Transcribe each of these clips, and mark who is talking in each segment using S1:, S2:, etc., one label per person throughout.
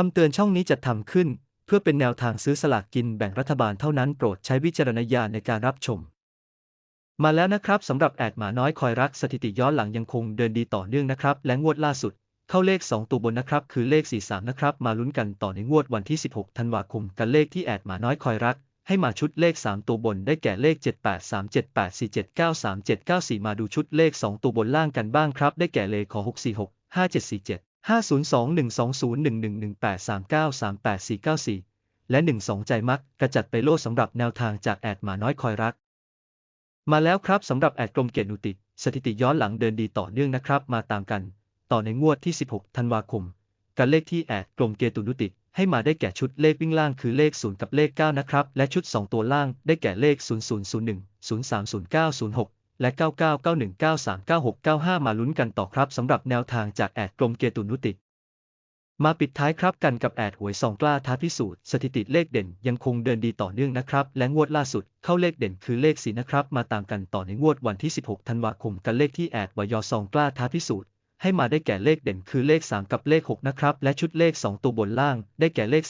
S1: คำเตือนช่องนี้จัดทำขึ้น เพื่อเป็นแนวทางซื้อสลากกินแบ่งรัฐบาลเท่านั้นโปรดใช้วิจารณญาณในการรับชม มาแล้วนะครับสำหรับแอดหมาน้อยคอยรักสถิติย้อนหลังยังคงเดินดีต่อเนื่องนะครับ และงวดล่าสุด เข้าเลข 2 ตัวบนนะครับ คือเลข 43 นะครับ มาลุ้นกันต่อในงวดวันที่ 16 ธันวาคม กันเลขที่แอดหมาน้อยคอยรัก ให้มาชุดเลข 3 ตัวบนได้แก่เลข 783784793794 มาดูชุดเลข 2 ตัวบนล่างกันบ้างครับ ได้แก่เลขขอ646 5747 502120111839384494 และ 12 ใจมักกระจัดไปโลดสำหรับแนวทางจากแอดหมาน้อยคอยรัก มาแล้วครับสำหรับแอดกรมเกียรตินุติ สถิติย้อนหลังเดินดีต่อเนื่องนะครับ มาตามกัน ต่อในงวดที่ 16 ธันวาคมกันเลขที่แอดกรมเกียรตินุติให้มาได้แก่ชุดเลขวิ่งล่างคือเลข 0 กับเลข 9 นะครับ และชุด 2 ตัวล่างได้แก่เลข 0001 030906 และ 9991939695มาลุ้นกันต่อครับสำหรับแนวทางจากแอดกรมเกตินุติ มาปิดท้ายครับกันกับแอดหวยซองกล้าท้าพิสูจน์สถิติเลขเด่นยังคงเดินดีต่อเนื่องนะครับ และงวดล่าสุดเข้าเลขเด่นคือเลขสีนะครับ มาตามกันต่อในงวดวันที่ 16 ธันวาคมกันเลขที่แอดวยซองกล้าท้าพิสูจน์ให้มาได้แก่เลขเด่นคือเลข 3 กับเลข 6 นะครับ และชุดเลข 2 ตัวบนล่าง ได้แก่เลข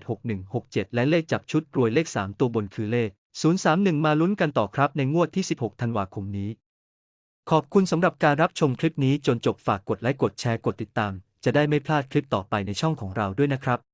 S1: 31376167 และเลขจับชุดรวยเลข 3 ตัวบนคือเลข 031 มาลุ้นกันต่อครับในงวดที่ 16 ธันวาคมนี้ ขอบคุณสำหรับการรับชมคลิปนี้จนจบฝากกดไลค์กดแชร์กดติดตาม จะได้ไม่พลาดคลิปต่อไปในช่องของเราด้วยนะครับ